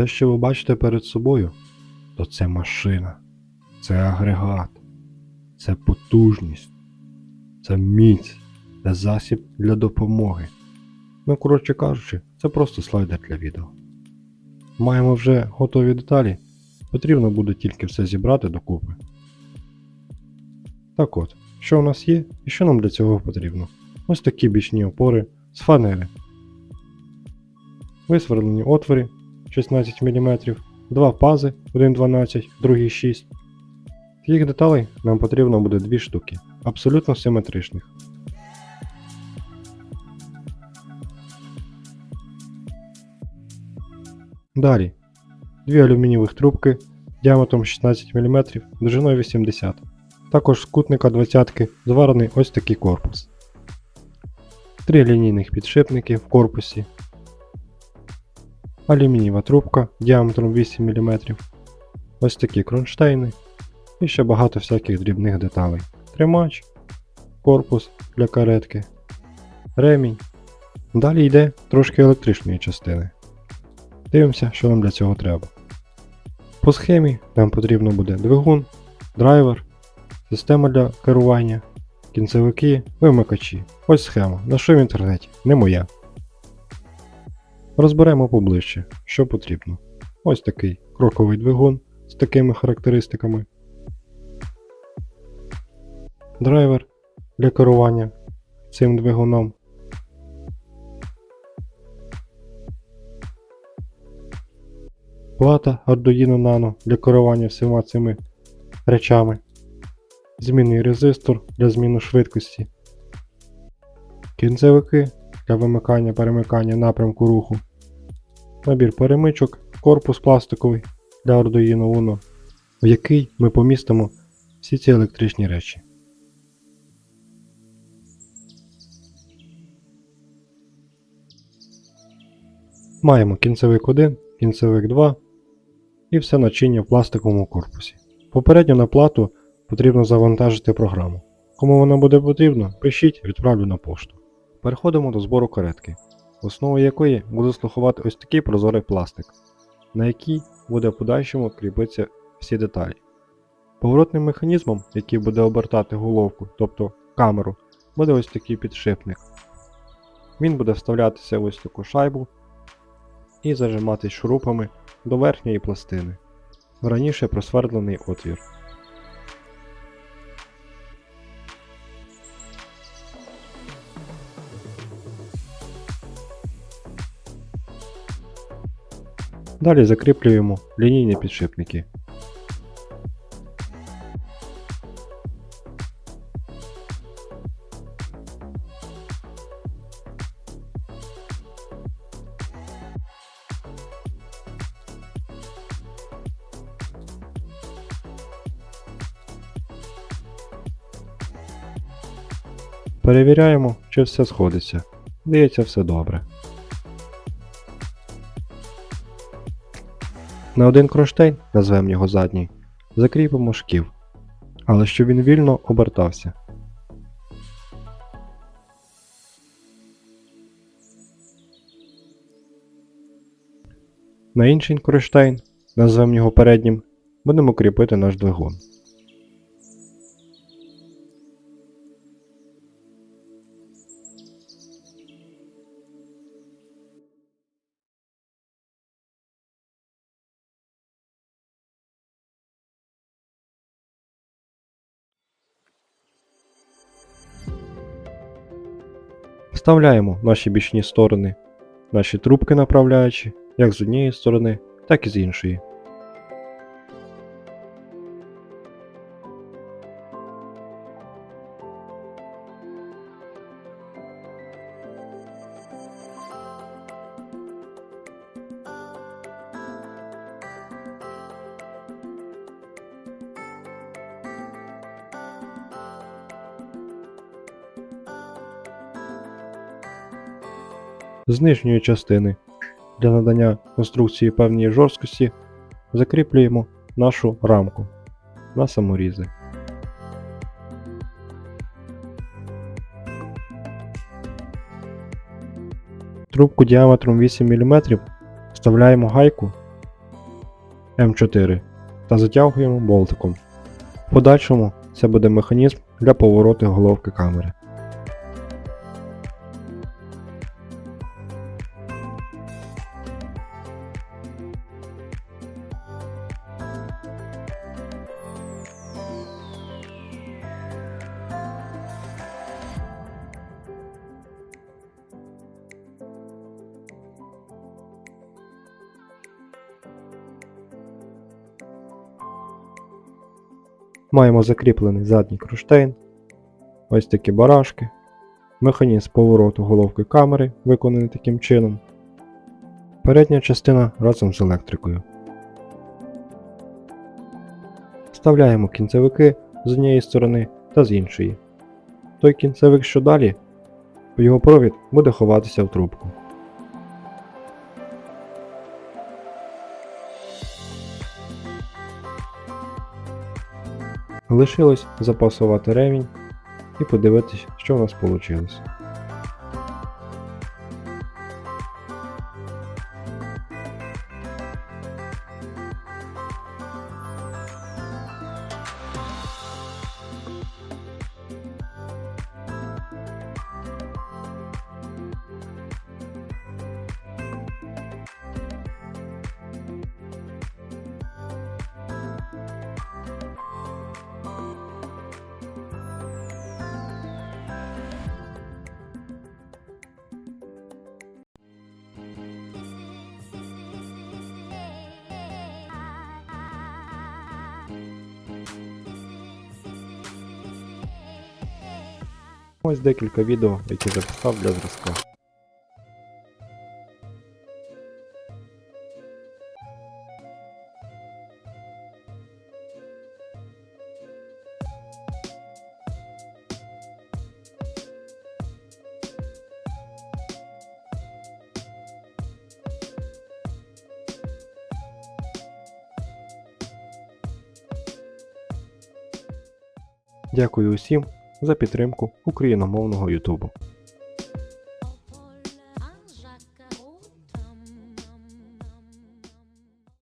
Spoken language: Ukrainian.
Те, що ви бачите перед собою, то це машина, це агрегат, це потужність, це міць, це засіб для допомоги. Ну, коротше кажучи, це просто слайдер для відео. Маємо вже готові деталі, потрібно буде тільки все зібрати докупи. Так от, що у нас є і що нам для цього потрібно? Ось такі бічні опори з фанери. Висверлені отвори 16 мм, два пази, один 12, другий 6. Таких деталей нам потрібно буде дві штуки, абсолютно симетричних. Далі. Дві алюмінієвих трубки діаметром 16 мм, довжиною 80 Також з кутника 20 зварений ось такий корпус. Три лінійних підшипники в корпусі. Алюмінієва трубка діаметром 8 мм. Ось такі кронштейни. І ще багато всяких дрібних деталей. Тримач, корпус для каретки, ремінь. Далі йде трошки електричної частини. Дивимося, що нам для цього треба. По схемі нам потрібно буде двигун, драйвер, система для керування, кінцевики, вимикачі. Ось схема. Нашов в інтернеті, не моя. Розберемо поближче, що потрібно. Ось такий кроковий двигун з такими характеристиками. Драйвер для керування цим двигуном. Плата Arduino Nano для керування всіма цими речами. Змінний резистор для зміни швидкості. Кінцевики для вимикання перемикання напрямку руху. Набір перемичок, корпус пластиковий для Arduino Uno, в який ми помістимо всі ці електричні речі. Маємо кінцевик 1, кінцевик 2 і все начиння в пластиковому корпусі. Попередньо на плату потрібно завантажити програму. Кому вона буде потрібна, пишіть, відправлю на пошту. Переходимо до збору каретки, основою якої буде слухувати ось такий прозорий пластик, на який буде в подальшому кріпитися всі деталі. Поворотним механізмом, який буде обертати головку, тобто камеру, буде ось такий підшипник. Він буде вставлятися в ось таку шайбу і зажиматись шурупами до верхньої пластини, в раніше просвердлений отвір. Далі закріплюємо лінійні підшипники. Перевіряємо, чи все сходиться. Здається, все добре. На один кронштейн, назвемо його задній, закріпимо шків, але щоб він вільно обертався. На інший кронштейн, назвемо його переднім, будемо кріпити наш двигун. Вставляємо наші бічні сторони, наші трубки направляючі, як з однієї сторони, так і з іншої. З нижньої частини для надання конструкції певної жорсткості закріплюємо нашу рамку на саморізи. Трубку діаметром 8 мм вставляємо гайку М4 та затягуємо болтиком. В подальшому це буде механізм для повороту головки камери. Маємо закріплений задній кронштейн, ось такі барашки, механізм повороту головки камери, виконаний таким чином, передня частина разом з електрикою. Вставляємо кінцевики з однієї сторони та з іншої. Той кінцевик, що далі, його провід буде ховатися в трубку. Лишилось запасувати ремінь і подивитись, що в нас вийшло. Ось декілька відео, які записав для зразка. Дякую усім за підтримку україномовного Ютубу.